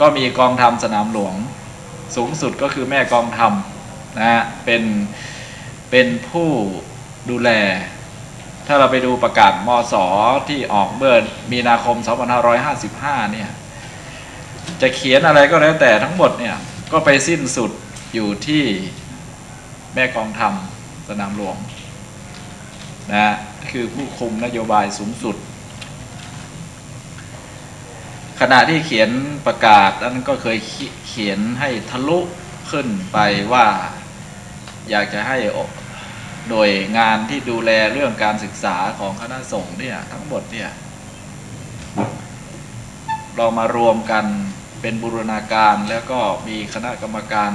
ก็มีกองธรรมสนามหลวง สูงสุดก็คือแม่กองธรรมนะฮะเป็นเป็นผู้ดูแล ถ้าเราไปดูประกาศมสที่ออกเมื่อมีนาคม 2555 เนี่ย จะเขียนอะไรก็แล้วแต่ทั้งหมดเนี่ย ก็ไปสิ้นสุดอยู่ที่แม่กองธรรมสนามหลวงนะคือผู้คุมนโยบายสูงสุด ขณะที่เขียนประกาศนั้นก็เคยเขียนให้ทะลุขึ้นไปว่า อยากจะให้โดยงานที่ดูแลเรื่องการศึกษาของคณะสงฆ์เนี่ยทั้งหมดเนี่ยเรามารวมกันเป็นบูรณาการแล้วก็มีคณะกรรมการ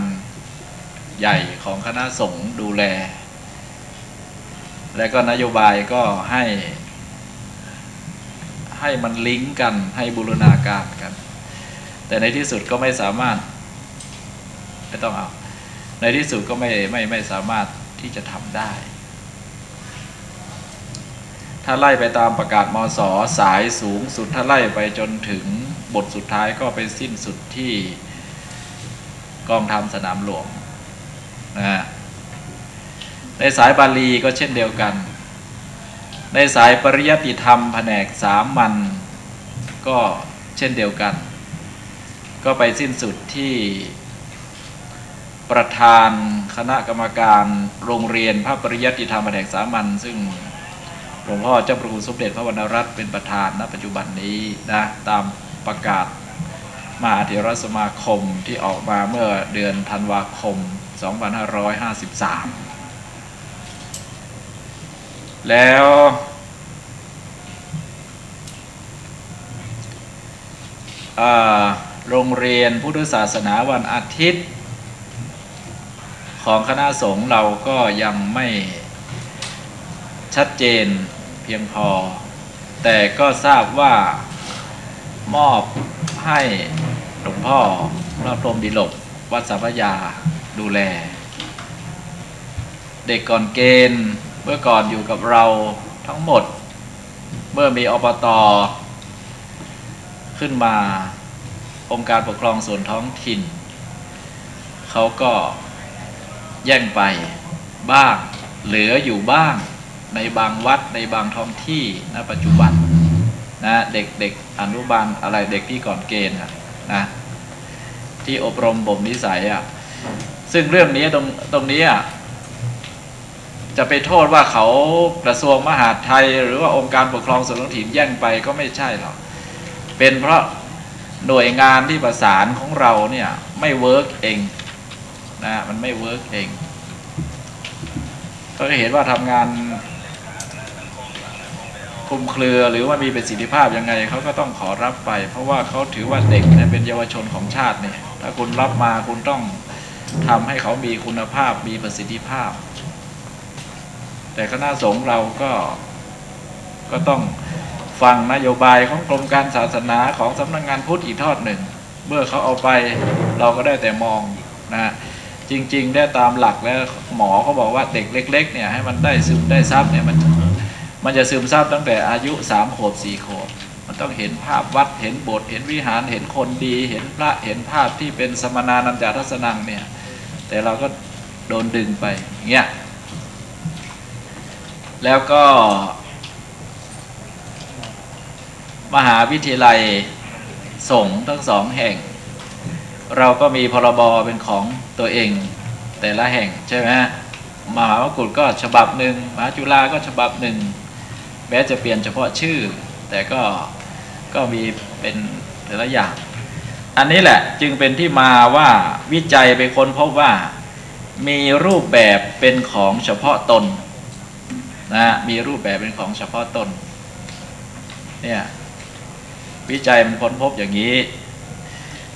ใหญ่ของคณะสงฆ์ดูแล และก็นโยบายก็ให้ ให้มันลิงก์กัน ให้บูรณาการกัน แต่ในที่สุดก็ไม่สามารถไม่ต้องเอา ในที่สุดก็ไม่ไม่ไม่สามารถที่จะทำได้ ถ้าไล่ไปตามประกาศมสสายสูงสุดถ้าไล่ไปจนถึงบทสุดท้ายก็ไปสิ้นสุดที่กองทัพสนามหลวงนะฮะในสายบาลีก็เช่นเดียวกัน ในสายปริยติธรรมแผนกสามัญก็เช่นเดียวกัน ก็ไปสิ้นสุดที่ประธานคณะกรรมการโรงเรียนพระปริยัติธรรมแผนกสามัญซึ่งหลวงพ่อเจ้าประคุณสมเด็จพระวรรณรัตน์เป็นประธานณปัจจุบันนี้นะตามประกาศมหาเถรสมาคมที่ออกมาเมื่อเดือนธันวาคม 2553 แล้ว โรงเรียนพุทธศาสนาวันอาทิตย์ ของคณะสงฆ์เราก็ยังไม่ชัดเจนเพียงพอ แต่ก็ทราบว่ามอบให้หลวงพ่อพระพรมดิลกวัดสัพยาดูแล เด็กก่อนเกณฑ์ เมื่อก่อนอยู่กับเราทั้งหมด เมื่อมีอบตขึ้นมาองค์การปกครองส่วนท้องถิ่น เขาก็แย่งไปบ้าง เหลืออยู่บ้างในบางวัดในบางท้องที่ณปัจจุบันนะเด็กเด็กอนุบาลอะไรเด็กที่ก่อนเกณฑ์นะที่อบรมบ่มนิสัยอะซึ่งเรื่องนี้ตรงตรงนี้อะ จะไปโทษว่าเขากระทรวงมหาดไทย หรือว่าองค์การปกครองส่วนท้องถิ่นแย่งไปก็ไม่ใช่หรอกเป็นเพราะหน่วยงานที่ประสานของเราเนี่ยไม่เวิร์กเองนะมันไม่เวิร์กเองก็เห็นว่าทำงานคุมเครือหรือว่ามีประสิทธิภาพยังไงเขาก็ต้องขอรับไป เพราะว่าเขาถือว่าเด็กเนี่ยเป็นเยาวชนของชาติเนี่ยถ้าคุณรับมาคุณต้องทำให้เขามีคุณภาพมีประสิทธิภาพ แต่คณะสงฆ์เราก็ก็ต้องฟังนโยบายของกรมการศาสนาของสำนักงงานพุทธอีกทอดหนึ่ง เมื่อเขาเอาไปเราก็ได้แต่มองนะจริง ๆ ได้ตามหลักแล้วหมอเขาบอกว่าเด็กเล็ก ๆ เนี่ยให้มันได้ซึมได้ซับเนี่ยมันมันจะซึมซับตั้งแต่อายุสามขวบสี่ขวบมันต้องเห็นภาพวัดเห็นโบสถ์เห็นวิหารเห็นคนดี เห็นพระเห็นภาพที่เป็นสมณานันจาทัศนังเนี่ยแต่เราก็โดนดึงไปเงี้ย แล้วก็ มหาวิทยาลัยสงฆ์ทั้งสองแห่ง เราก็มีพรบเป็นของตัวเองแต่ละแห่งใช่ไหมมหาวกุฏก็ฉบับหนึ่งมหาจุฬาก็ฉบับหนึ่งแม้จะเปลี่ยนเฉพาะชื่อ แต่ก็ก็มีเป็นแต่ละอย่าง อันนี้แหละจึงเป็นที่มาว่าวิจัยไปค้นพบว่า มีรูปแบบเป็นของเฉพาะตน นะมีรูปแบบเป็นของเฉพาะตนเนี่ยวิจัยมันค้นพบอย่างนี้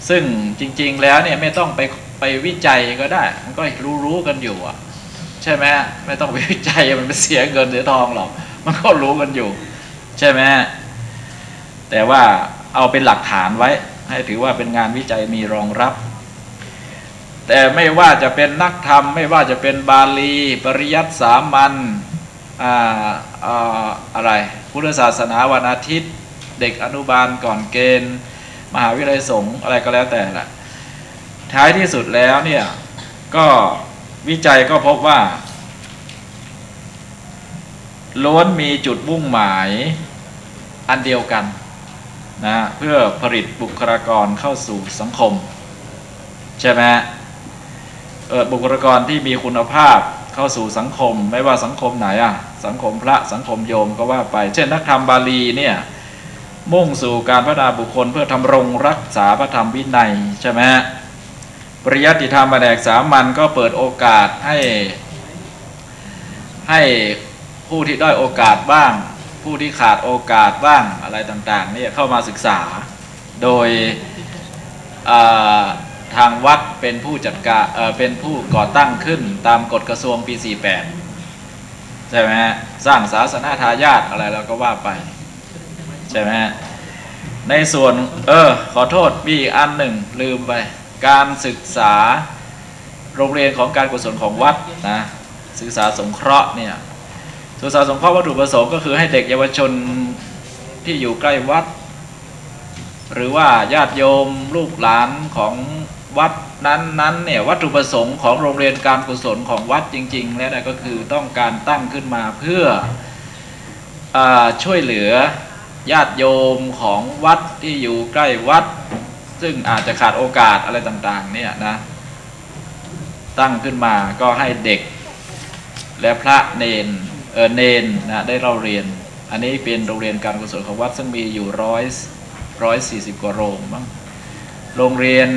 ซึ่งจริง ๆ แล้วเนี่ยไม่ต้องไปไปวิจัยก็ได้ มันก็รู้ๆกันอยู่อะ ใช่ไหมไม่ต้องไปวิจัยมันไปเสียเงินเสียทองหรอกมันก็รู้กันอยู่ ใช่ไหมแต่ว่าเอาเป็นหลักฐานไว้ ให้ถือว่าเป็นงานวิจัยมีรองรับ แต่ไม่ว่าจะเป็นนักธรรม ไม่ว่าจะเป็นบาลี ปริยัติสามัญ อะไร พุทธศาสนาวันอาทิตย์ เด็กอนุบาลก่อนเกณฑ์ มหาวิทยาลัยสงฆ์อะไรก็แล้วแต่ละท้ายที่สุดแล้วเนี่ยก็วิจัยก็พบว่าล้วนมีจุดมุ่งหมายอันเดียวกันนะเพื่อผลิตบุคลากรเข้าสู่สังคม ใช่ไหมเออบุคลากรที่มีคุณภาพ เข้าสู่สังคม ไม่ว่าสังคมไหนอะสังคมพระสังคมโยมก็ว่าไป เช่นนักธรรมบาลีเนี่ยมุ่งสู่การพัฒนาบุคคลเพื่อทำรงรักษาพระธรรมวินัยใช่ไหมปริยัติธรรมแดกสามัญก็เปิดโอกาสให้ให้ผู้ที่ได้โอกาสบ้าง ผู้ที่ขาดโอกาสบ้างอะไรต่างๆนี่เข้ามาศึกษาโดย ทางวัดเป็นผู้จัดการเเป็นผู้ก่อตั้งขึ้นตามกฎกระทรวงปี 48 ใช่ไหมฮะสร้างศาสนาทายาทอะไรเราก็ว่าไป ใช่ไหมฮะในส่วน เออ ขอโทษมีอันหนึ่งลืมไป การศึกษาโรงเรียนของการกุศลของวัดนะศึกษาสงเคราะห์เนี่ยศึกษาสงเคราะห์วัตถุประสงค์ก็คือให้เด็กเยาวชนที่อยู่ใกล้วัด หรือว่าญาติโยมลูกหลานของ วัดนั้นๆเนี่ยวัตถุประสงค์ของโรงเรียนการกุศลของวัดจริง ๆ แล้วก็คือต้องการตั้งขึ้นมาเพื่ออช่วยเหลือญาติโยมของวัดที่อยู่ใกล้วัด ซึ่งอาจจะขาดโอกาสอะไรต่างๆเนี่ยนะตั้งขึ้นมาก็ให้เด็ก และพระเนนเออเนนนะได้เราเรียน อันนี้เป็นโรงเรียนการกุศลของวัดซึ่งมีอยู่ร้อยร้อยสี่สิบกว่าโรงบ้างโรงเรียน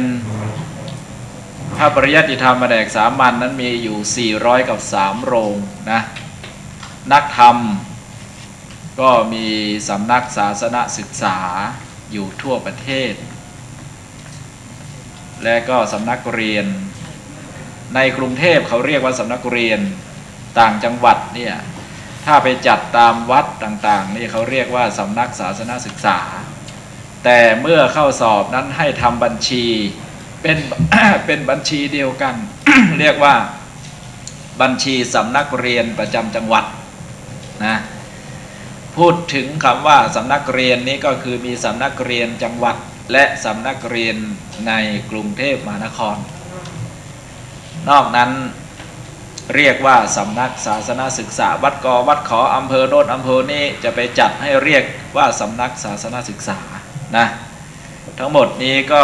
พระปริยัติธรรมแดกสามัญนนั้นมีอยู่ 400 กับ 3 โรงนะนักธรรมก็มีสำนักศาสนศึกษาอยู่ทั่วประเทศ และก็สำนักเรียน ในกรุงเทพเขาเรียกว่าสำนักเรียนต่างจังหวัดเนี่ยถ้าไปจัดตามวัดต่างๆนี่เขาเรียกว่าสำนักศาสนศึกษา แต่เมื่อเข้าสอบนั้นให้ทำบัญชี เป็นเป็นบัญชีเดียวกัน เรียกว่าบัญชีสำนักเรียนประจำจังหวัดนะพูดถึงคำว่าสำนักเรียนนี้ก็คือมีสำนักเรียนจังหวัด และสำนักเรียนในกรุงเทพมหานคร นอกนั้นเรียกว่าสำนักศาสนาศึกษา วัดกอวัดขออำเภอโนนอำเภอนี้จะไปจัดให้เรียกว่าสำนักศาสนาศึกษานะทั้งหมดนี้ก็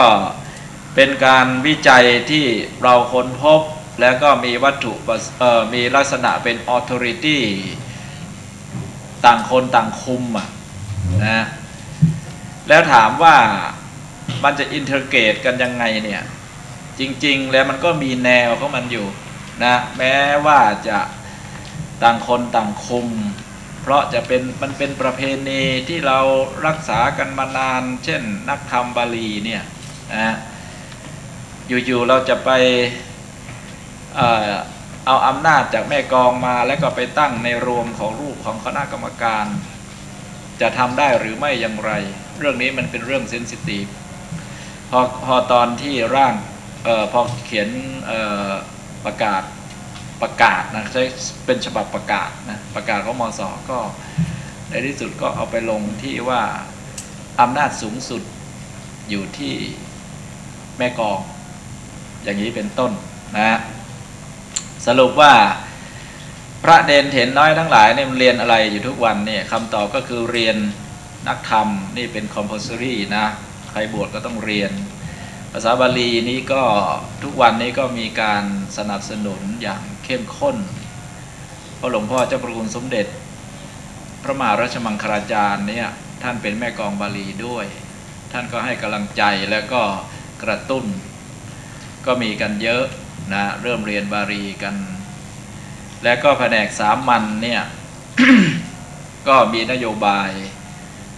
เป็นการวิจัยที่เราค้นพบแล้วก็มีวัตถุมีลักษณะเป็น authority ต่างคนต่างคุมอะนะแล้วถามว่ามันจะอินเทอร์เกตกันยังไงเนี่ย จริง ๆ แล้วมันก็มีแนวของมันอยู่นะแม้ว่าจะต่างคนต่างคุม เพราะจะเป็นมันเป็นประเพณีที่เรารักษากันมานาน เช่นนักธรรมบาลีเนี่ยนะ อยู่ๆเราจะไปเอาอำนาจจากแม่กองมาแล้วก็ไปตั้งในรวมของรูปของคณะกรรมการ จะทำได้หรือไม่อย่างไร เรื่องนี้มันเป็นเรื่องเซนซิทีฟพอพอตอนที่ร่างออพอเขียนประกาศประกาศนะใช้เป็นฉบับประกาศนะประกาศของมสก็ในที่สุดก็เอาไปลงที่ว่าอำนาจสูงสุดอยู่ที่แม่กอง อย่างนี้เป็นต้นนะสรุปว่าพระเดนเถนน้อยทั้งหลายเนี่ยมันเรียนอะไรอยู่ทุกวันเนี่ยคำตอบก็คือเรียนนักธรรมนี่เป็นคอมโพสซรีนะใครบวชก็ต้องเรียน ภาษาบาลีนี้ก็ทุกวันนี้ก็มีการสนับสนุนอย่างเข้มข้นเพราะหลวงพ่อเจ้าประคุณสมเด็จ พระมหาราชมังคลาจารย์เนี่ยท่านเป็นแม่กองบาลีด้วย ท่านก็ให้กำลังใจแล้วก็กระตุ้น ก็มีกันเยอะนะเริ่มเรียนบาลีกัน และก็แผนกสามัญเนี่ยก็มีนโยบาย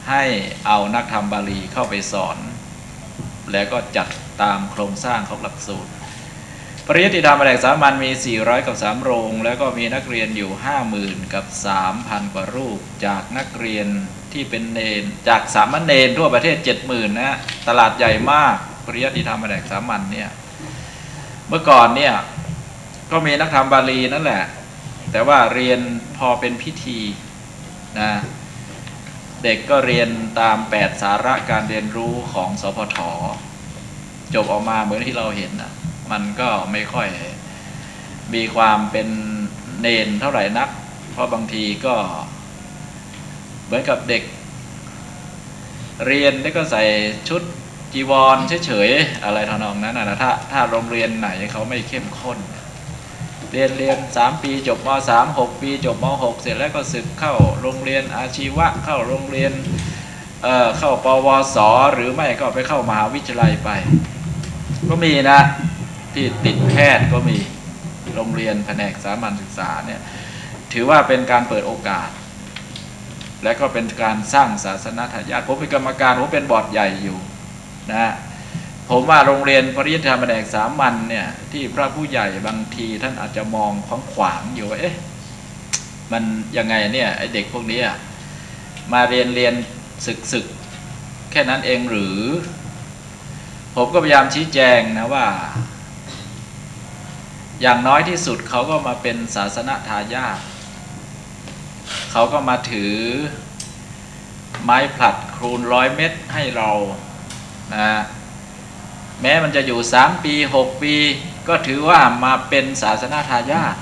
ให้เอานักธรรมบาลีเข้าไปสอน แล้วก็จัดตามโครงสร้างของหลักสูตร ปริยัติธรรมแผนกสามัญมี 400 กับ 3 โรง แล้วก็มีนักเรียนอยู่ 50,000 กับ 3,000 กว่ารูป จากนักเรียนที่เป็นเนน จากสามเณรทั่วประเทศ 70,000 นะ ตลาดใหญ่มาก ปริยัติธรรมแผนกสามัญเนี่ย เมื่อก่อนเนี่ย ก็มีนักธรรมบาลีนั่นแหละ แต่ว่าเรียนพอเป็นพิธีนะเด็กก็เรียนตามแปดสาระการเรียนรู้ของสพทจบออกมาเหมือนที่เราเห็นอะมันก็ไม่ค่อยมีความเป็นเนนเท่าไหร่นัก เพราะบางทีก็เหมือนกับเด็ก เรียนแล้วก็ใส่ชุด จีวรเฉยๆอะไรทำนองนั้นนะถ้าถ้าโรงเรียนไหนเขาไม่เข้มข้น เรียนเรียนสามปีจบมสามหกปีจบมหกเสร็จแล้วก็ศึกเข้าโรงเรียนอาชีวะเข้าโรงเรียนเอ่อเข้าปวสหรือไม่ก็ไปเข้ามหาวิทยาลัยไป ก็มีนะที่ติดแพทย์ก็มีโรงเรียนแผนกสามัญศึกษาเนี่ยถือว่าเป็นการเปิดโอกาส และก็เป็นการสร้างศาสนาทายาทผมเป็นกรรมการผมเป็นบอร์ดใหญ่อยู่ นะผมว่าโรงเรียนปริยัติธรรมแผนกสามัญเนี่ยที่พระผู้ใหญ่บางทีท่านอาจจะมองขวางขวางอยู่ว่าเอ๊ะมันยังไงเนี่ยไอเด็กพวกนี้มาเรียนเรียนศึกศึกแค่นั้นเองหรือ ผมก็พยายามชี้แจงนะว่า อย่างน้อยที่สุดเขาก็มาเป็นศาสนาทายาทเขาก็มาถือไม้ผลัดครูนร้อยเม็ดให้เรา นะแม้มันจะอยู่สามปีหกปี ก็ถือว่ามาเป็นศาสนาทายาท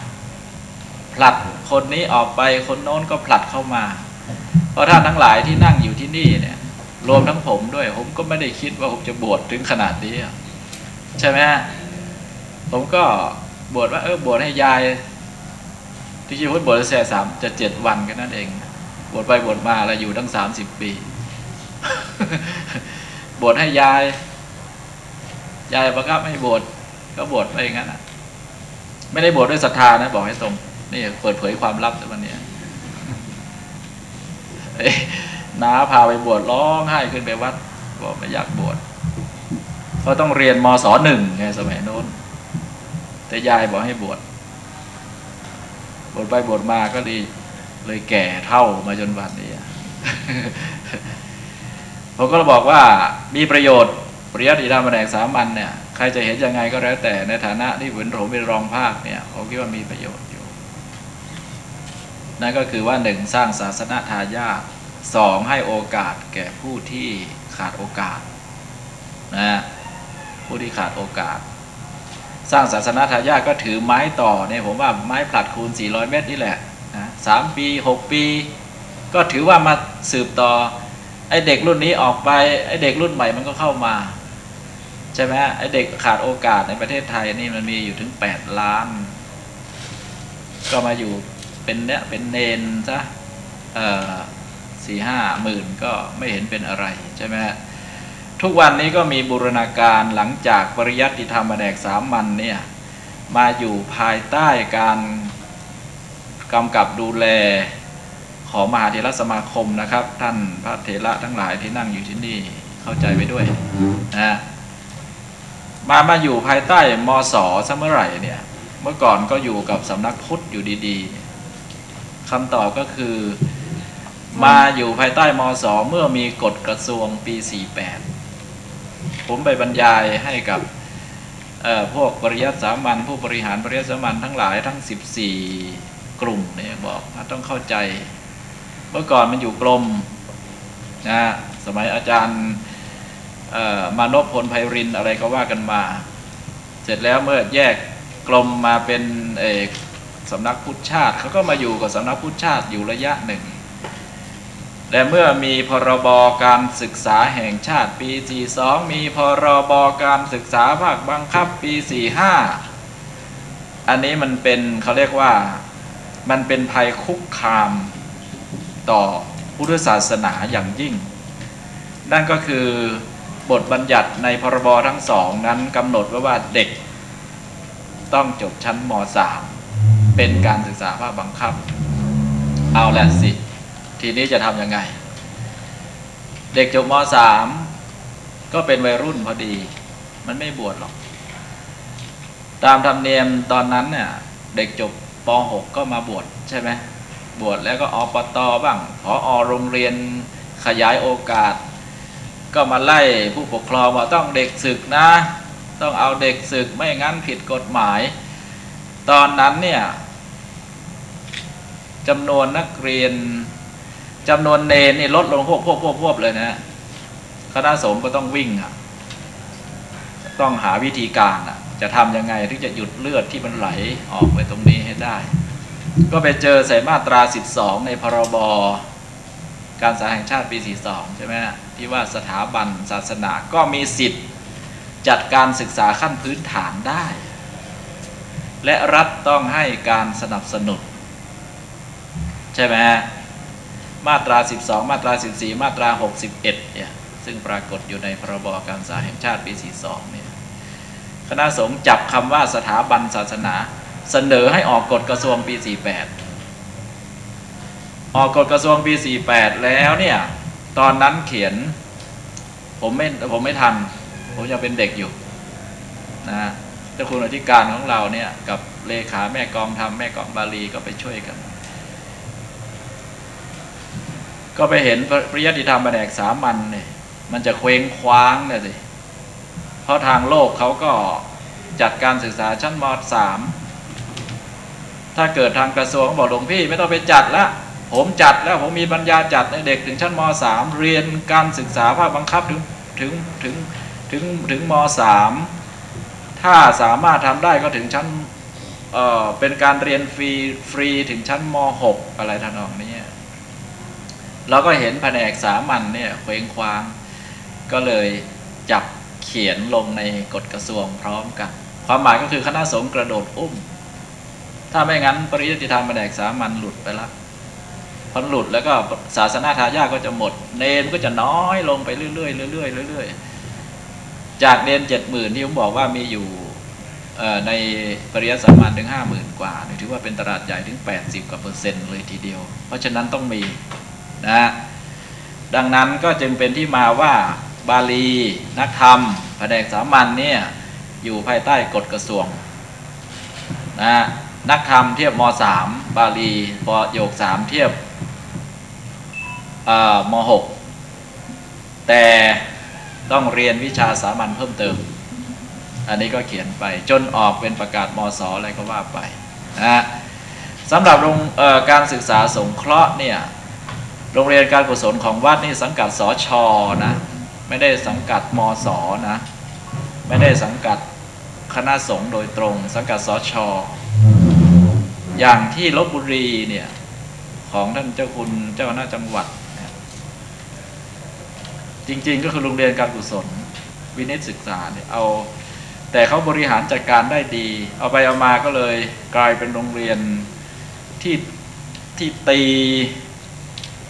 ผลัดคนนี้ออกไปคนโน้นก็ผลัดเข้ามา เพราะท่านทั้งหลายที่นั่งอยู่ที่นี่เนี่ย รวมทั้งผมด้วย ผมก็ไม่ได้คิดว่าผมจะบวชถึงขนาดนี้ ใช่ไหมผมก็บวชว่าเออบวชให้ยาย ที่จริงพุทธบวชแค่สามจะเจ็ดวันกันนั่นเอง บวชไปบวชมาแล้วอยู่ตั้งสามสิบปี บวชให้ยาย ยายบังคับให้บวชก็บวชไปอย่างนั้นอะไม่ได้บวชด้วยศรัทธานะ บอกให้ตรง นี่เปิดเผยความลับในวันนี้น้าพาไปบวชร้องไห้ขึ้นไปวัดบอกไม่อยากบวชเพราะต้องเรียนมศหนึ่งไงสมัยโน้น แต่ยายบอกให้บวชบวชไปบวชมาก็ดี เลยแก่เท่ามาจนวันนี้ ผมก็บอกว่ามีประโยชน์ปริยัติธรรมแดกสามัญเนี่ยใครจะเห็นยังไงก็แล้วแต่ในฐานะที่ผมผมเป็นรองภาคเนี่ยผมคิดว่ามีประโยชน์อยู่ นั่นก็คือว่าหนึ่งสร้างศาสนาทายาทสองให้โอกาสแก่ผู้ที่ขาดโอกาสนะผู้ที่ขาดโอกาส สร้างศาสนาทายาทก็ถือไม้ต่อเนี่ยผมว่าไม้ผลัดคูณ 400 เมตรนี่แหละนะสามปี 6 ปี ก็ถือว่ามาสืบต่อ ไอเด็กรุ่นนี้ออกไปไอเด็กรุ่นใหม่มันก็เข้ามาใช่ไหมไอเด็กขาดโอกาสในประเทศไทยนี่มันมีอยู่ถึง8ล้าน ก็มาอยู่เป็นเนี้ยเป็นเนนซะเอ่อสี่ห้าหมื่นก็ไม่เห็นเป็นอะไรใช่ไหมทุกวันนี้ก็มีบูรณาการหลังจากปริยัติธรรมแดกสามัญเนี่ยมาอยู่ภายใต้การกำกับดูแล ของมหาเถรสมาคมนะครับ ท่านพระเถระทั้งหลายที่นั่งอยู่ที่นี่เข้าใจไปด้วยนะมามาอยู่ภายใต้มศสเมื่อไหร่เนี่ย เมื่อก่อนก็อยู่กับสำนักพุทธอยู่ดีๆคำตอบก็คือ มาอยู่ภายใต้มศเมื่อมีกฎกระทรวงปี 48 ผมไปบรรยายให้กับพวกปริยัติสามัญผู้บริหารปริยัติสามัญทั้งหลายทั้ง 14 กลุ่มเนี่ยบอกต้องเข้าใจ เมื่อก่อนมันอยู่กลมนะสมัยอาจารย์มานพพลไพรินอะไรก็ว่ากันมา เสร็จแล้วเมื่อแยกกลมมาเป็นเอกสำนักพุทธชาติเขาก็มาอยู่กับสำนักพุทธชาติอยู่ระยะหนึ่งแต่เมื่อมีพรบการศึกษาแห่งชาติปี 42 มีพรบการศึกษาภาคบังคับปี 45 อันนี้มันเป็นเขาเรียกว่ามันเป็นภัยคุกคาม ต่อพุทธศาสนาอย่างยิ่ง นั่นก็คือบทบัญญัติในพรบทั้งสองนั้นกำหนดไว้ว่าเด็ก ต้องจบชั้นม .3 เป็นการศึกษาภาคบังคับ เอาแหละสิ ทีนี้จะทำยังไง เด็กจบมสามก็เป็นวัยรุ่นพอดี มันไม่บวชหรอก ตามธรรมเนียมตอนนั้นเนี่ยเด็กจบป .6 ก็มาบวชใช่ไหม บวชแล้วก็อปตอบ้างพออโรงเรียนขยายโอกาส ก็มาไล่ผู้ปกครองว่าต้องเด็กศึกนะ ต้องเอาเด็กศึกไม่งั้นผิดกฎหมาย ตอนนั้นเนี่ยจำนวนนักเรียนจำนวนเนนนี่ลดลงพวบพวบพวบพวบเลยนะคณะสงฆ์ก็ต้องวิ่งอะต้องหาวิธีการอะจะทำยังไงถึงจะหยุดเลือดที่มันไหลออกไปตรงนี้ให้ได้ ก็ไปเจอใส่มาตรา 12 ในพรบการศึกษาแห่งชาติปี 42 ใช่ไหมที่ว่าสถาบันศาสนาก็มีสิทธิ์จัดการศึกษาขั้นพื้นฐานได้ และรัฐต้องให้การสนับสนุนใช่ไหมมาตรา 12 มาตรา 14 มาตรา 61 เนี่ย ซึ่งปรากฏอยู่ในพรบการศึกษาแห่งชาติปี 42 เนี่ย คณะสงฆ์จับคำว่าสถาบันศาสนา เสนอให้ออกกฎกระทรวงปี 48 ออกกฎกระทรวงปี 48 แล้วเนี่ยตอนนั้นเขียน ผมไม่ผมไม่ทัน ผมยังเป็นเด็กอยู่นะเจ้าคุณอธิการของเราเนี่ย กับเลขาแม่กองทำแม่กองบาลีก็ไปช่วยกัน ก็ไปเห็นปริยติธรรมแผนกสามัญเนี่ยมันจะเคว้งคว้างเนี่ยสิเพราะทางโลกเขาก็จัดการศึกษาชั้นมสาม ถ้าเกิดทางกระทรวงบอกหลวงพี่ไม่ต้องไปจัดละผมจัดแล้วผมมีปัญญาจัดให้เด็กถึงชั้นมสามเรียนการศึกษาภาคบังคับถึงถึงถึงถึงถึงมสามถ้าสามารถทำได้ก็ถึงชั้นเอ่อเป็นการเรียนฟรีฟรีถึงชั้นมหกอะไรทำนองนี้เราก็เห็นแผนกสามัญเนี่ยเคว้งคว้าง ก็เลยจับเขียนลงในกฎกระทรวงพร้อมกัน ความหมายก็คือคณะสงฆ์กระโดดอุ้ม ถ้าไม่งั้นปริยัติธรรมแผนกสามัญหลุดไปละพอหลุดแล้วก็ศาสนาทายาทก็จะหมด เนนก็จะน้อยลงไปเรื่อยๆเรื่อยๆเรื่อยๆจากเนนเจ็ดหมื่นที่ผมบอกว่ามีอยู่ในปริยัติสามัญถึงห้าหมื่นกว่าถือว่าเป็นตลาดใหญ่ถึง 80กว่าเปอร์เซ็นต์เลยทีเดียว เพราะฉะนั้นต้องมีนะดังนั้นก็จึงเป็นที่มาว่าบาลีนักธรรมแผนกสามัญเนี่ยอยู่ภายใต้กฎกระทรวงนะ นักธรรมเทียบมสามบาลีปโยกสามเทียบมหกแต่ต้องเรียนวิชาสามัญเพิ่มเติม อันนี้ก็เขียนไปจนออกเป็นประกาศมศอะไรก็ว่าไปนะสำหรับโรงการศึกษาสงเคราะห์เนี่ยโรงเรียนการกุศลของวัดนี่สังกัดสอชอนะไม่ได้สังกัดมศนะไม่ได้สังกัดคณะสงฆ์โดยตรง สังกัดสอชอ อย่างที่ลบบุรีเนี่ยของท่านเจ้าคุณเจ้าหน้าจังหวัด จริงๆก็คือโรงเรียนการกุศล วินิตศึกษาเนี่ยเอา แต่เขาบริหารจัดการได้ดี เอาไปเอามาก็เลยกลายเป็นโรงเรียนที่ที่ตี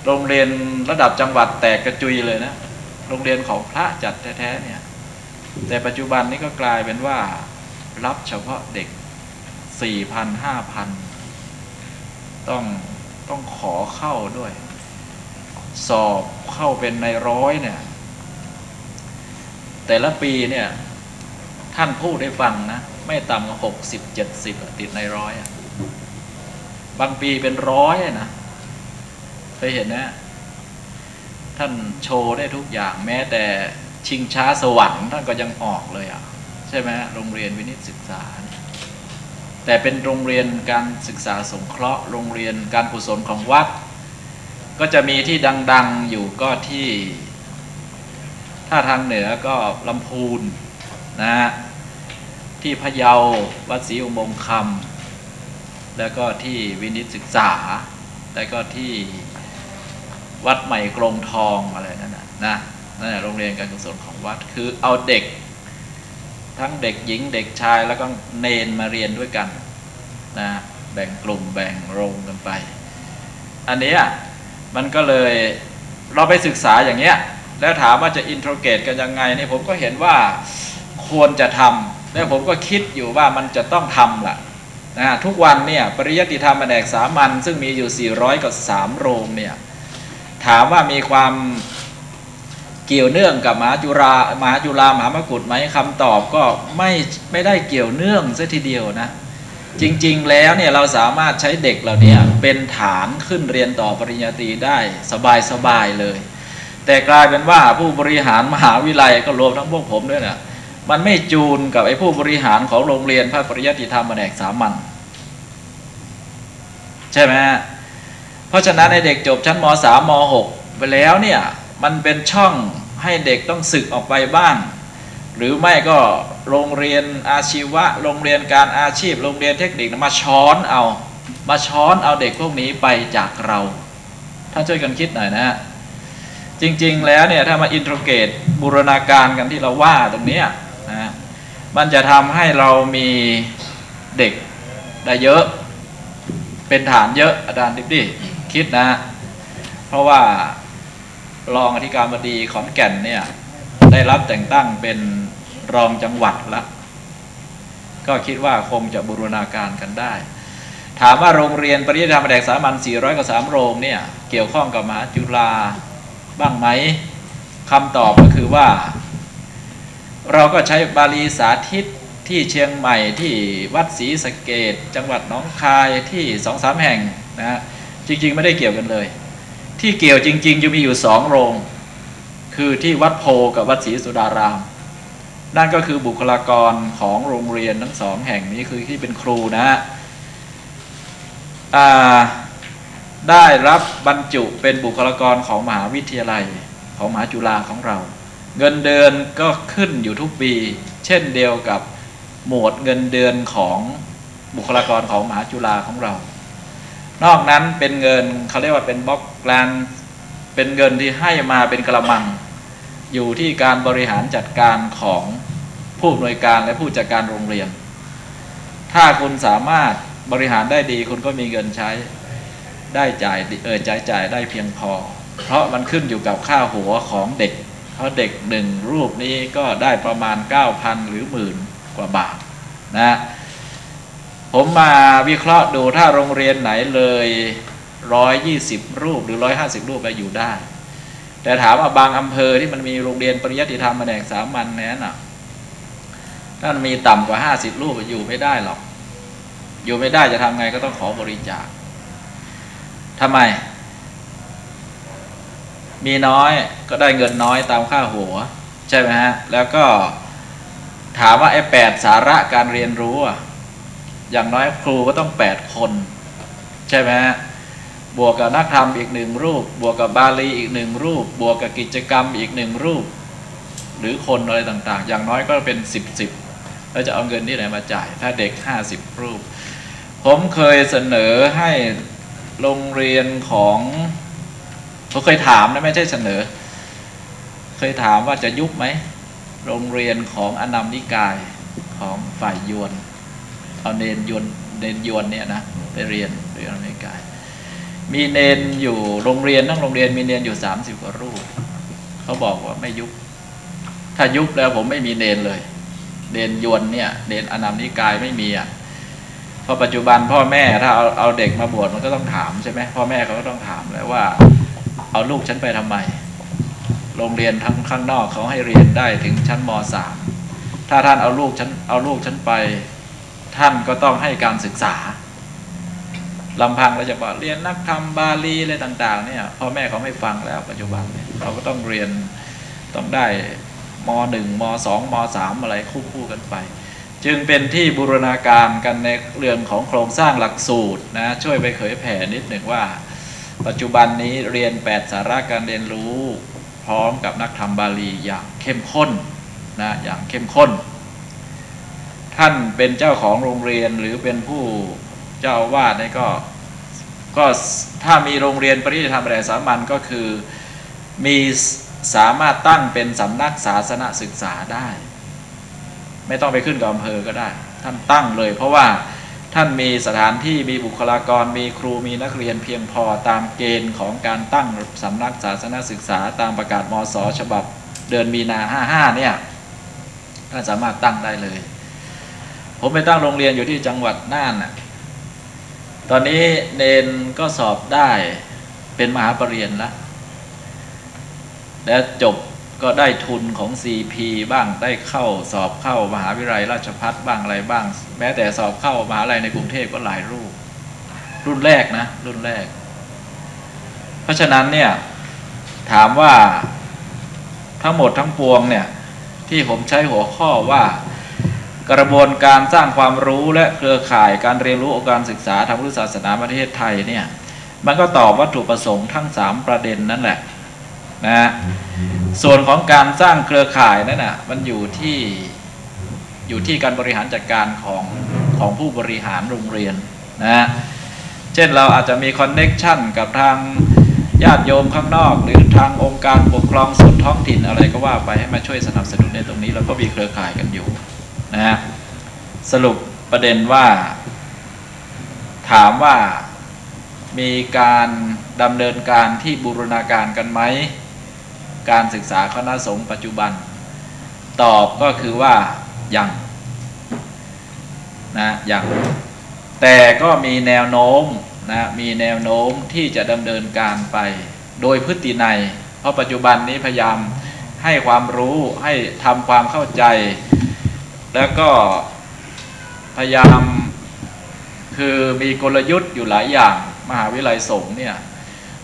โรงเรียนระดับจังหวัดแตกกระจุยเลยนะ โรงเรียนของพระจัดแท้ๆเนี่ย แต่ปัจจุบันนี้ก็กลายเป็นว่า รับเฉพาะเด็กสี่พันห้าพัน ต้องต้องขอเข้าด้วย สอบเข้าเป็นในร้อยเนี่ย แต่ละปีเนี่ย ท่านพูดได้ฟังนะ ไม่ต่ำกว่าหกสิบเจ็ดสิบติดในร้อยบางปีเป็นร้อยนะเคยเห็นนะ ท่านโชว์ได้ทุกอย่างแม้แต่ชิงช้าสวรรค์ท่านก็ยังออกเลยอะ ใช่ไหมโรงเรียนวินิตศึกษา แต่เป็นโรงเรียนการศึกษาสงเคราะห์ โรงเรียนการกุศลของวัด ก็จะมีที่ดังๆอยู่ก็ที่ ถ้าทางเหนือก็ลำพูนนะที่พะเยาวัดศรีอุโมงคำแล้วก็ที่วินิตศึกษา แล้วก็ที่วัดใหม่กรงทองอะไรนั่นนะนะนั่นแหละโรงเรียนการกุศลของวัดคือเอาเด็ก ทั้งเด็กหญิงเด็กชายแล้วก็เนนมาเรียนด้วยกันนะแบ่งกลุ่มแบ่งโรงกันไป อันนี้มันก็เลยเราไปศึกษาอย่างเงี้ยแล้วถามว่าจะอินโทรเกตกันยังไงนี่ผมก็เห็นว่าควรจะทำแล้วผมก็คิดอยู่ว่ามันจะต้องทำละนะทุกวันเนี่ยปริยติธรรมแผนกสามัญซึ่งมีอยู่ 400กับ3โรงเนี่ยถามว่ามีความ เกี่ยวเนื่องกับมหาจุฬามหาจุฬามหามกุฏไหมคำตอบก็ไม่ไม่ได้เกี่ยวเนื่องซะทีเดียวนะจริงๆแล้วเนี่ยเราสามารถใช้เด็กเหล่านี้เป็นฐานขึ้นเรียนต่อปริญญาตรีได้สบายๆเลย แต่กลายเป็นว่าผู้บริหารมหาวิทยาลัยก็รวมทั้งพวกผมด้วยนะมันไม่จูนกับไอ้ผู้บริหารของโรงเรียนพระปริยัติธรรมแผนกสามัญใช่ไหมเพราะฉะนั้นในเด็กจบชั้นม .3 ม .6 ไปแล้วเนี่ย มันเป็นช่องให้เด็กต้องศึกออกไปบ้าง หรือไม่ก็โรงเรียนอาชีวะ โรงเรียนการอาชีพ โรงเรียนเทคนิคมาช้อนเอา มาช้อนเอาเด็กพวกนี้ไปจากเราท่านช่วยกันคิดหน่อยนะจริง ๆ แล้วเนี่ยถ้ามาอินโทรเกตบูรณาการกันที่เราว่าตรงนี้นะมันจะทำให้เรามีเด็กได้เยอะ เป็นฐานเยอะอาจารย์ดิบดิคิดนะ เพราะว่า รองอธิการบดีขอนแก่นเนี่ย ได้รับแต่งตั้งเป็นรองจังหวัดละ ก็คิดว่าคงจะบูรณาการกันได้ ถามว่าโรงเรียนปริยธรรมแดกสามัญ400กับ3โรงเนี่ย เกี่ยวข้องกับมหาจุฬาบ้างไหมคำตอบก็คือว่า เราก็ใช้บาลีสาธิตที่เชียงใหม่ที่วัดศรีสะเกดจังหวัดน้องคายที่สองสามแห่งนะจริง ๆ ไม่ได้เกี่ยวกันเลย ที่เกี่ยวจริงๆจะมีอยู่สองโรง คือที่วัดโพกับวัดศรีสุดาราม นั่นก็คือบุคลากรของโรงเรียนทั้งสองแห่งนี้คือที่เป็นครูนะได้รับบรรจุเป็นบุคลากรของมหาวิทยาลัยของมหาจุฬาของเรา เงินเดือนก็ขึ้นอยู่ทุกปี เช่นเดียวกับหมวดเงินเดือนของบุคลากรของมหาจุฬาของเรา นอกนั้นเป็นเงินเขาเรียกว่าเป็นบล็อกแกลนเป็นเงินที่ให้มาเป็นกระมัง อยู่ที่การบริหารจัดการของผู้อำนวยการและผู้จัดการโรงเรียน ถ้าคุณสามารถบริหารได้ดี คุณก็มีเงินใช้ได้จ่ายเออจ่ายจ่ายได้เพียงพอ เพราะมันขึ้นอยู่กับค่าหัวของเด็ก เพราะเด็กหนึ่งรูปนี้ก็ได้ประมาณ 9,000 หรือหมื่นกว่าบาทนะ ผมมาวิเคราะห์ดูถ้าโรงเรียนไหนเลยร้อยยี่สิบรูปหรือร้อยห้าสิบรูปไปอยู่ได้ แต่ถามว่าบางอำเภอที่มันมีโรงเรียนปริยัติธรรมแผนกสามัญแน่น่ะถ้ามีต่ำกว่าห้าสิบรูปอยู่ไม่ได้หรอก อยู่ไม่ได้จะทำไงก็ต้องขอบริจาคทำไม มีน้อยก็ได้เงินน้อยตามค่าหัว ใช่ไหมฮะ แล้วก็ถามว่าไอ้แปดสาระการเรียนรู้อะ อย่างน้อยครูก็ต้องแปดคน ใช่ไหมฮะบวกกับนักธรรมอีกหนึ่งรูป บวกกับบาลีอีกหนึ่งรูป บวกกับกิจกรรมอีกหนึ่งรูป หรือคนอะไรต่างๆ อย่างน้อยก็เป็นสิบสิบแล้วจะเอาเงินที่ไหนมาจ่าย ถ้าเด็กห้าสิบรูป ผมเคยเสนอให้โรงเรียนของผมเคยถามนะไม่ใช่เสนอ เคยถามว่าจะยุบไหมโรงเรียนของอนามนิกายของฝ่ายยวน เอาเนนยนเนนยนเนี่ยนะไปเรียนเรียนอนามนิกา มีเนนอยู่โรงเรียนทั้งโรงเรียนมีเนนอยู่สามสิบกว่ารูปเขาบอกว่าไม่ยุบถ้ายุบแล้วผมไม่มีเนนเลย เนนยนเนี่ยเนนอนามนิกายไม่มีอะพอปัจจุบันพ่อแม่ถ้าเอาเอาเด็กมาบวชมันก็ต้องถามใช่ไหมพ่อแม่เขาก็ต้องถามแล้วว่า เอาลูกฉันไปทำไม โรงเรียนทั้งข้างนอกเขาให้เรียนได้ถึงชั้นมสามถ้าท่านเอาลูกฉันเอาลูกฉันไป ท่านก็ต้องให้การศึกษาลำพังเราจะบอกเรียนนักธรรมบาลีอะไรต่าง ๆ เนี่ยพ่อแม่เขาไม่ฟังแล้วปัจจุบันเนี่ยเขาก็ต้องเรียนต้องได้มหนึ่งมสองมสามอะไรคู่ๆกันไป จึงเป็นที่บูรณาการกันในเรื่องของโครงสร้างหลักสูตรนะช่วยไปเผยแผ่นิดหนึ่งว่า ปัจจุบันนี้เรียน 8 สาระการเรียนรู้ พร้อมกับนักธรรมบาลีอย่างเข้มข้นนะอย่างเข้มข้น ท่านเป็นเจ้าของโรงเรียนหรือเป็นผู้เจ้าวาดนี่ก็ก็ถ้ามีโรงเรียนปริยธรรมแรงสามัญก็คือมีสามารถตั้งเป็นสำนักศาสนศึกษาได้ ไม่ต้องไปขึ้นกับอำเภอก็ได้ ท่านตั้งเลย เพราะว่าท่านมีสถานที่มีบุคลากร มีครูมีนักเรียนเพียงพอตามเกณฑ์ของการตั้งสำนักศาสนศึกษาตามประกาศมศฉบับเดือนมีนา55เนี่ยท่านสามารถตั้งได้เลย ผมไปตั้งโรงเรียนอยู่ที่จังหวัดน่านน่ะตอนนี้เนนก็สอบได้เป็นมหาปรริญญาแล้วแล้วจบก็ได้ทุนของ CP บ้างได้เข้าสอบเข้ามหาวิทยาลัยราชพัฒบ้างอะไรบ้าง แม้แต่สอบเข้ามหาวิทยาลัยในกรุงเทพก็หลายรูป รุ่นแรกนะ รุ่นแรก เพราะฉะนั้นเนี่ย ถามว่าทั้งหมดทั้งปวงเนี่ย ที่ผมใช้หัวข้อว่า กระบวนการสร้างความรู้และเครือข่ายการเรียนรู้องค์การศึกษาทางพุทธศาสนาประเทศไทยเนี่ยมันก็ตอบวัตถุประสงค์ทั้งสามประเด็นนั่นแหละนะฮะส่วนของการสร้างเครือข่ายนั่นน่ะมันอยู่ที่อยู่ที่การบริหารจัดการของของผู้บริหารโรงเรียนนะฮะเช่นเราอาจจะมีคอนเน็กชันกับทางญาติโยมข้างนอก หรือทางองค์การปกครองส่วนท้องถิ่นอะไรก็ว่าไปให้มาช่วยสนับสนุนในตรงนี้เราก็มีเครือข่ายกันอยู่ นะฮะสรุปประเด็นว่า ถามว่ามีการดำเนินการที่บูรณาการกันไหม การศึกษาคณะสงฆ์ปัจจุบัน ตอบก็คือว่ายังนะยังแต่ก็มีแนวโน้มนะมีแนวโน้มที่จะดำเนินการไป โดยพฤตินัยเพราะปัจจุบันนี้พยายามให้ความรู้ให้ทำความเข้าใจ แล้วก็พยายามคือมีกลยุทธ์อยู่หลายอย่างมหาวิทยาลัยสงฆ์เนี่ย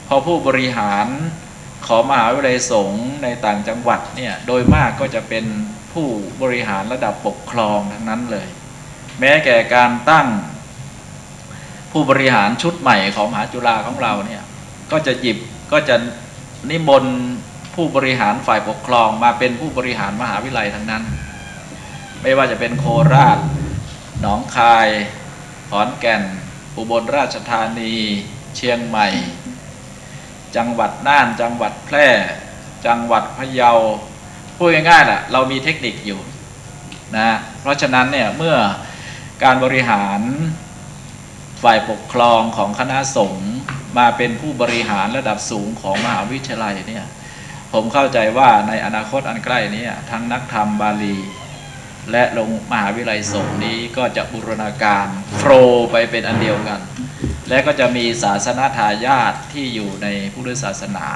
พอผู้บริหารของมหาวิทยาลัยสงฆ์ในต่างจังหวัดเนี่ยโดยมากก็จะเป็นผู้บริหารระดับปกครองทั้งนั้นเลย แม้แก่การตั้งผู้บริหารชุดใหม่ของมหาจุฬาของเราเนี่ยก็จะหยิบก็จะนิมนต์ผู้บริหารฝ่ายปกครองมาเป็นผู้บริหารมหาวิทยาลัยทั้งนั้น ไม่ว่าจะเป็นโคราช หนองคาย ขอนแก่น อุบลราชธานี เชียงใหม่ จังหวัดน่าน จังหวัดแพร่ จังหวัดพะเยา พูดง่ายๆแหละเรามีเทคนิคอยู่นะ เพราะฉะนั้นเนี่ยเมื่อการบริหารฝ่ายปกครองของคณะสงฆ์มาเป็นผู้บริหารระดับสูงของมหาวิทยาลัยเนี่ยผมเข้าใจว่าในอนาคตอันใกล้นี้ทั้งนักธรรมบาลี และลงมหาวิทยาลัยสงฆ์นี้ก็จะบูรณาการโฟลไปเป็นอันเดียวกัน และก็จะมีศาสนาทายาทที่อยู่ในพุทธศาสนา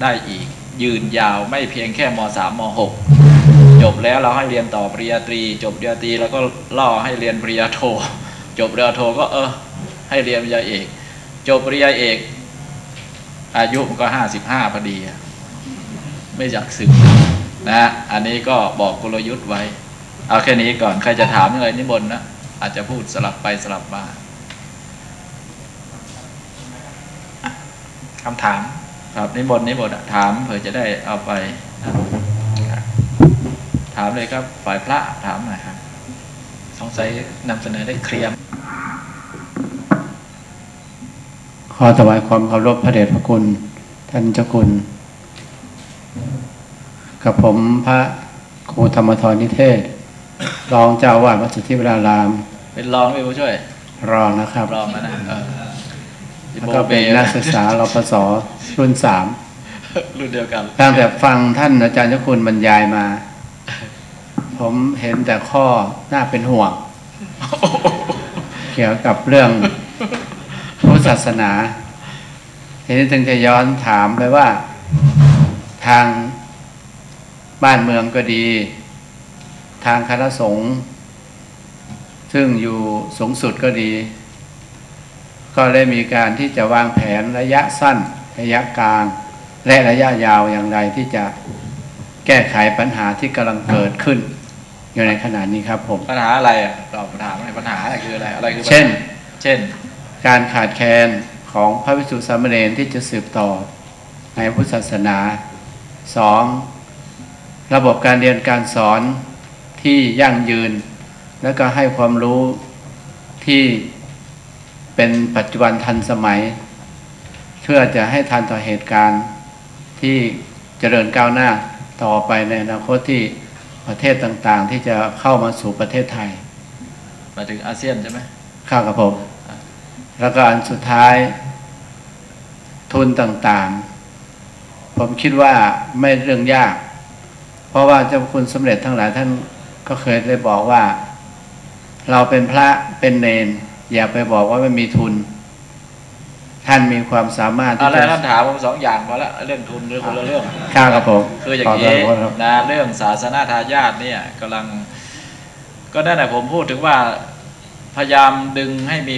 ได้อีก ยืนยาวไม่เพียงแค่ม .3 ม .6 จบแล้วเราให้เรียนต่อปริญญาตรี จบปริญญาตรีแล้วก็ล่อให้เรียนปริญญาโท จบปริญญาโทก็เออให้เรียนปริญญาเอก จบปริญญาเอก อายุมันก็ห้าสิบห้าพอดี ไม่อยากสึกนะอันนี้ก็บอกกลยุทธ์ไว้ เอาแค่นี้ก่อนใครจะถามอะไรนิมนนะ อาจจะพูดสลับไปสลับมาคำถาม ครับนิมนนิมนถามเผื่อจะได้เอาไป ถามเลยครับฝ่ายพระถามหน่อยครับสงสัยนำเสนอได้เคลียร์ขอถวายความเคารพพระเดชพระคุณ ท่านเจ้าคุณ กับผมพระครูธรรมทรนิเทศ รองเจ้าอาวาดวัดสุทธิวราราม เป็นรองพี่ผู้ช่วย รองนะครับ รองแล้วนะเออแล้วก็เป็นนักศึกษารปศรุ่นสามรุ่นเดียวกันตั้งแต่ฟังท่านอาจารย์เจ้าคุณบรรยายมา ผมเห็นแต่ข้อน่าเป็นห่วง เกี่ยวกับเรื่องพุทธศาสนาทีนี้ถึงจะย้อนถามไปว่า ทางบ้านเมืองก็ดี ทางคณะสงฆ์ซึ่งอยู่สูงสุดก็ดี ก็ได้มีการที่จะวางแผนระยะสั้น ระยะกลาง และระยะยาวอย่างไรที่จะแก้ไขปัญหาที่กำลังเกิดขึ้น อยู่ในขณะนี้ครับผมปัญหาอะไรอะตอบปัญหาอะไรปัญหาอะไรคืออะไรอะไรคือปัญหาเช่น เช่น การขาดแคลนของพระวิสุทธิสามเณรที่จะสืบต่อในพุทธศาสนาสองระบบการเรียนการสอน ที่ยั่งยืน และก็ให้ความรู้ที่เป็นปัจจุบันทันสมัย เพื่อจะให้ทันต่อเหตุการณ์ที่เจริญก้าวหน้าต่อไปในอนาคตที่ประเทศต่างๆ ที่จะเข้ามาสู่ประเทศไทยหมายถึงอาเซียนใช่ไหมข้าวกับผม แล้วก็อันสุดท้ายทุนต่างๆ ผมคิดว่าไม่เรื่องยาก เพราะว่าเจ้าคุณสมเด็จทั้งหลายท่าน ก็เคยได้บอกว่า เราเป็นพระเป็นเนน อย่าไปบอกว่าไม่มีทุน ท่านมีความสามารถเอาที่แล้วจะท่านถามผมสองอย่างพอละเรื่องทุนหรือคนละเรื่องข้าวกับผมคืออย่างขนี้บคุณครับนะเรื่องศาสนาทายาทเนี่ยกำลัง ก็นั่นแหละผมพูดถึงว่าพยายามดึงให้มี